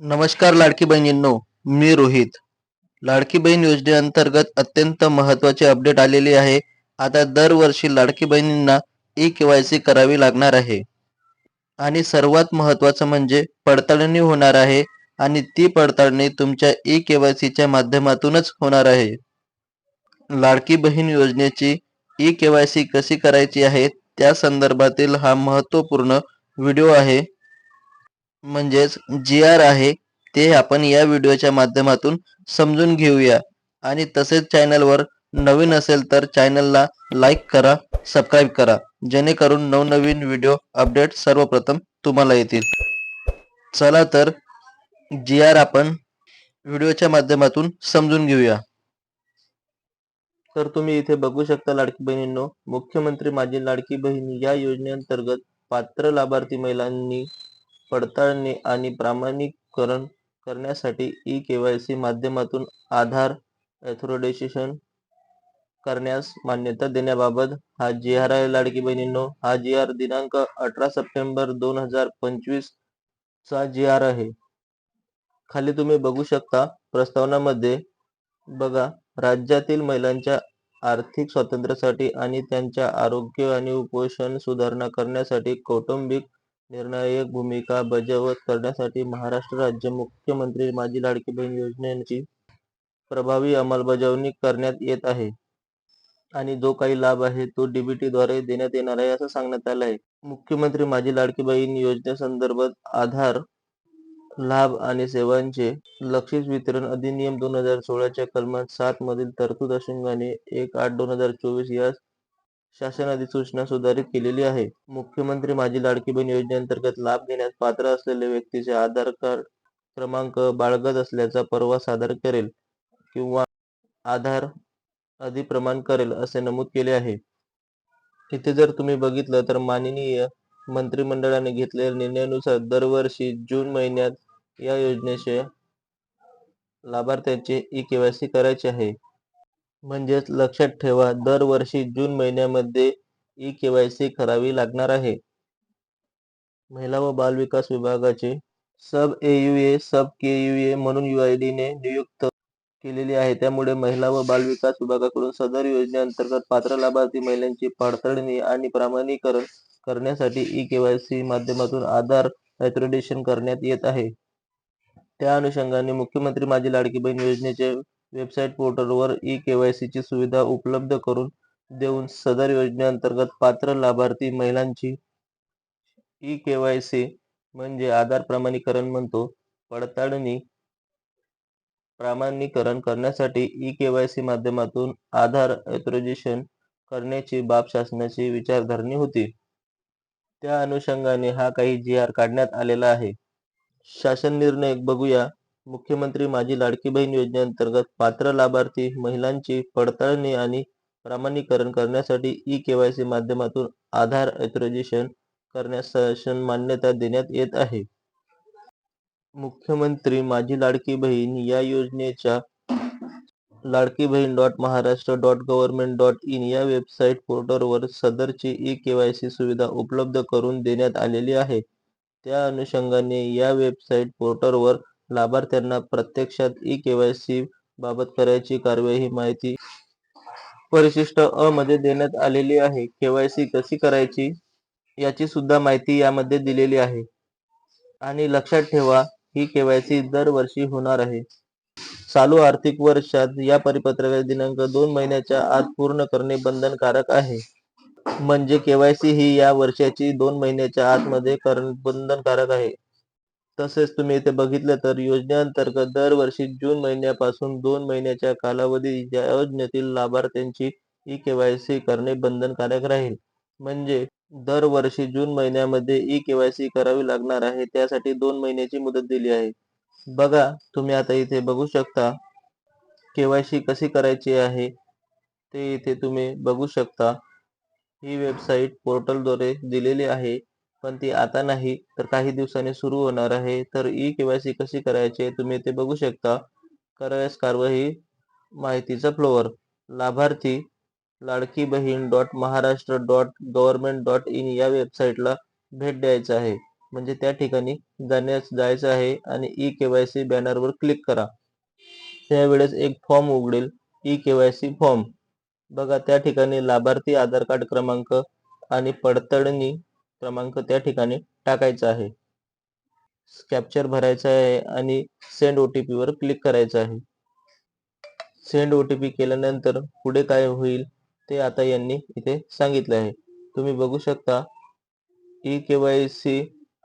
नमस्कार लाडकी बहिणींनो मी रोहित. लाडकी बहीण योजनेअंतर्गत अत्यंत महत्त्वाचे अपडेट आलेले आहे. आता दरवर्षी लाडकी बहिणींना ई के वाय सी करावी लागणार आहे. आणि सर्वात महत्त्वाचं म्हणजे पडताळणी होणार आहे आणि ती पडताळणी तुमच्या ई के वाय सीच्या माध्यमातूनच होणार आहे. लाडकी बहीण योजनेची ई के वाय सी कशी करायची आहे त्या संदर्भातील हा महत्त्वपूर्ण व्हिडिओ आहे. म्हणजेच जी आर आहे ते आपण या व्हिडिओच्या माध्यमातून समजून घेऊया. आणि तसेच चॅनलवर नवीन असेल तर चॅनलला लाईक करा सबस्क्राईब करा. जेणेकरून नवनवीन व्हिडिओ अपडेट सर्वप्रथम तुम्हाला येतील. चला तर जी आर आपण व्हिडिओच्या माध्यमातून समजून घेऊया. तर तुम्ही इथे बघू शकता लाडकी बहिणींनो मुख्यमंत्री माझी लाडकी बहिणी या योजनेअंतर्गत पात्र लाभार्थी महिलांनी पडताळणी आणि प्रमाणीकरण करण्यासाठी ई के वाय सी माध्यमातून आधार ॲथोरिडेशन करण्यास मान्यता देण्याबाबत हा जी आर आहे लाडकी बहिणींनो हा जी आर दिनांक अठरा सप्टेंबर दोन हजार पंचवीस चा जी आर आहे. खाली तुम्ही बघू शकता प्रस्तावनामध्ये बघा राज्यातील महिलांच्या आर्थिक स्वातंत्र्यासाठी आणि त्यांच्या आरोग्य आणि उपोषण सुधारणा करण्यासाठी कौटुंबिक निर्णायक भूमिका बजावत करण्यासाठी महाराष्ट्र राज्य मुख्यमंत्री माझी लाडकी बहीण योजनेची प्रभावी अंमलबजावणी करण्यात येत आहे. आणि जो काही लाभ आहे तो डीबीटी द्वारे देण्यात येणार आहे असं सांगण्यात आलं आहे. मुख्यमंत्री माझी लाडकी बहीण योजनेसंदर्भात आधार लाभ आणि सेवांचे लक्षित वितरण अधिनियम दोन हजार सोळाच्या कलमात सात मधील तरतूद अनुषंगाने एक आठ दोन हजार चोवीस या शासन अधिसूचना सुधारित केलेली आहे. मुख्यमंत्री माझी लाडकी बहीण योजनेअंतर्गत लाभ घेण्यास पात्र असलेल्या व्यक्तीचे आधार कार्ड क्रमांक बाळगत असल्याचा परवा सादर करेल किंवा आधार अधिप्रमाण करेल असे नमूद केले आहे. इथे जर तुम्ही बघितलं तर माननीय मंत्रिमंडळाने घेतलेल्या निर्णयानुसार दरवर्षी जून महिन्यात या योजनेचे लाभार्थ्यांचे ई केवायसी करायचे आहे. म्हणजेच लक्षात ठेवा दरवर्षी जून महिन्यामध्ये ई केवायसी करावी लागणार आहे. महिला व बाल विकास विभागाचे सब ए U A sub K U A म्हणून यू आय डीने नियुक्त केलेली आहे. त्यामुळे महिला व बाल विकास विभागाकडून सदर योजनेअंतर्गत पात्र लाभार्थी महिलांची पडताळणी आणि प्रमाणीकरण करण्यासाठी ई केवायसी माध्यमातून आधार ॲथोरिडेशन करण्यात येत आहे. त्या अनुषंगाने मुख्यमंत्री माझी लाडकी बहीण योजनेचे वेबसाईट पोर्टलवर ई केवायसी ची सुविधा उपलब्ध करून देऊन सदर योजनेअंतर्गत पात्र लाभार्थी महिलांची ई केवायसी म्हणजे आधार प्रमाणीकरण म्हणतो पडताळणी प्रामाणीकरण करण्यासाठी ई केवायसी माध्यमातून आधार ऑथोरायझेशन करण्याची बाब शासनाची विचारधारणी होती. त्या अनुषंगाने हा काही जी आर काढण्यात आलेला आहे. शासन निर्णय बघूया. मुख्यमंत्री माझी लाडकी बहीण योजनेअंतर्गत पात्र लाभार्थी महिलांची पडताळणी आणि प्रमाणीकरण करण्यासाठी ई केवायसी माध्यमातून आधार ऑथोरायझेशन करण्यास शासन मान्यता देण्यात येत आहे. मुख्यमंत्री माझी लाडकी बहीण या योजनेच्या Ladki Bahin dot Maharashtra dot government dot in या वेबसाईट पोर्टलवर सदरची ई केवायसी सुविधा उपलब्ध करून देण्यात आलेली आहे. त्या अनुषंगाने या वेबसाईट पोर्टलवर लाभार्थ्यांना प्रत्यक्षात ई केवायसी बाबत करायची कार्यवाही ही माहिती परिशिष्ट अ मध्ये देण्यात आलेली आहे. केवायसी कशी करायची याची सुद्धा माहिती यामध्ये दिलेली आहे. आणि लक्षात ठेवा ही केवायसी दरवर्षी होणार आहे. चालू आर्थिक वर्षात या परिपत्रकाचे दिनांक दोन महिन्याच्या आत पूर्ण करणे बंधनकारक आहे. म्हणजे केवायसी ही या वर्षाची दोन महिन्याच्या आतमध्ये करण बंधनकारक आहे. तसेच तुम्ही इथे बघितलं तर योजनेअंतर्गत दरवर्षी जून महिन्यापासून दोन महिन्याच्या कालावधीत या योजनेतील लाभार्थ्यांची ई केवायसी करणे बंधनकारक राहील. म्हणजे दरवर्षी जून महिन्यामध्ये ई केवायसी करावी लागणार आहे त्यासाठी दोन महिन्याची मुदत दिली आहे. बघा तुम्ही आता इथे बघू शकता केवायसी कशी करायची आहे ते इथे तुम्ही बघू शकता. ही वेबसाईट पोर्टलद्वारे दिलेली आहे. पण ती आता नाही तर काही दिवसांनी सुरू होणार आहे. तर ई केवायसी कशी करायची तुम्ही ते बघू शकता. करावयास कारवाई माहितीचा फ्लोअर. लाभार्थी Ladki Bahin dot Maharashtra dot government dot in या वेबसाईटला भेट द्यायचं आहे. म्हणजे त्या ठिकाणी जाण्यास जायचं आहे आणि ई केवायसी बॅनरवर क्लिक करा. त्यावेळेस एक फॉर्म उघडेल ई केवायसी फॉर्म. बघा त्या ठिकाणी लाभार्थी आधार कार्ड क्रमांक आणि पडताळणी क्रमांक त्या ठिकाणी टाकायचा आहे. कॅप्चर भरायचा आहे आणि सेंड ओ टी पीवर क्लिक करायचं आहे. सेंड ओ टी पी केल्यानंतर पुढे काय होईल ते आता यांनी इथे सांगितले आहे. तुम्ही बघू शकता ई केवायसी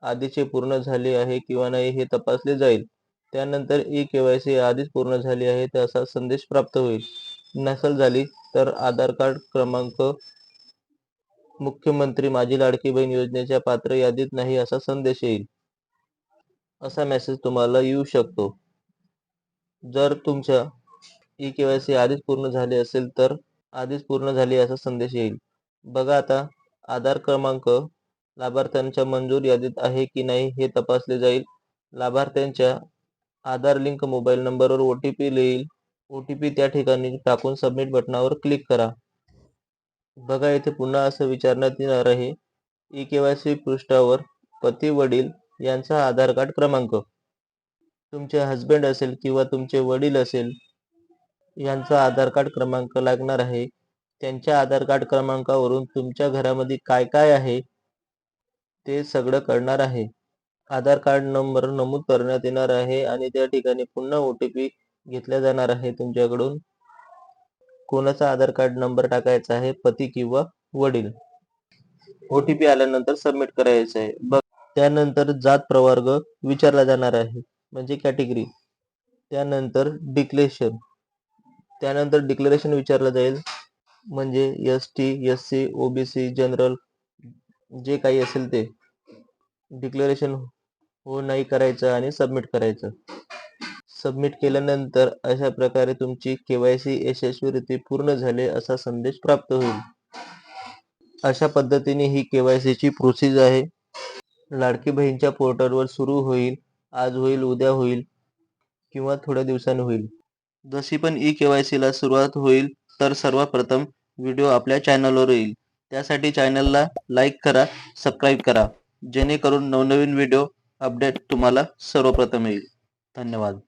आधीचे पूर्ण झाले आहे किंवा नाही हे तपासले जाईल. त्यानंतर ई केवायसी आधीच पूर्ण झाली आहे तर असा संदेश प्राप्त होईल. नसल झाली तर आधार कार्ड क्रमांक मुख्यमंत्री माझी लाडकी बहीण योजनेच्या पात्र यादीत नाही असा संदेश येईल. असा मेसेज तुम्हाला येऊ शकतो. जर तुमच्या ई केवायसी आधीच पूर्ण झाले असेल तर आधीच पूर्ण झाली असा संदेश येईल. बघा आता आधार क्रमांक लाभार्थ्यांच्या मंजूर यादीत आहे की नाही हे तपासले जाईल. लाभार्थ्यांच्या आधार लिंक मोबाईल नंबरवर ओ टी पी येईल ओ टी पी त्या ठिकाणी टाकून सबमिट बटनावर क्लिक करा. बघा येथे पुन्हा असं विचारण्यात येणार आहे ई केवायसी पृष्ठावर पती वडील यांचा आधार कार्ड क्रमांक. तुमचे हस्बंड असेल किंवा तुमचे वडील असेल यांचा आधार कार्ड क्रमांक लागणार आहे. त्यांच्या आधार कार्ड क्रमांकावरून तुमच्या घरामध्ये काय काय आहे ते सगळं कळणार आहे. आधार कार्ड नंबर नमूद करण्यात येणार आहे आणि त्या ठिकाणी पुन्हा ओ टी पी घेतला जाणार आहे तुमच्याकडून. कोणाचा आधार कार्ड नंबर टाकायचा आहे? पती किंवा वडील? ओ टी पी आल्यानंतर सबमिट करायचं आहे. बघ त्यानंतर जात प्रवर्ग विचारला जाणार आहे. म्हणजे कॅटेगरी त्यानंतर डिक्लेरेशन त्यानंतर डिक्लेरेशन विचारलं जाईल. म्हणजे S T S C OBC general जे काही असेल ते. डिक्लेरेशन हो नाही करायचं आणि सबमिट करायचं. सबमिट केल्यानंतर अशा प्रकारे तुमची केवायसी यशस्वीरित्या पूर्ण झाले असा संदेश प्राप्त होईल. अशा पद्धतीने ही केवायसीची प्रोसेस आहे. लाडकी बहीणच्या पोर्टलवर सुरू होईल आज होईल उद्या होईल किंवा थोड्या दिवसांनी होईल. जशी पण ई केवायसीला सुरुवात होईल तर सर्वप्रथम व्हिडिओ आपल्या चॅनलवर येईल. त्यासाठी चॅनलला लाईक करा सबस्क्राईब करा. जेणेकरून नवनवीन व्हिडिओ अपडेट तुम्हाला सर्वप्रथम येईल. धन्यवाद.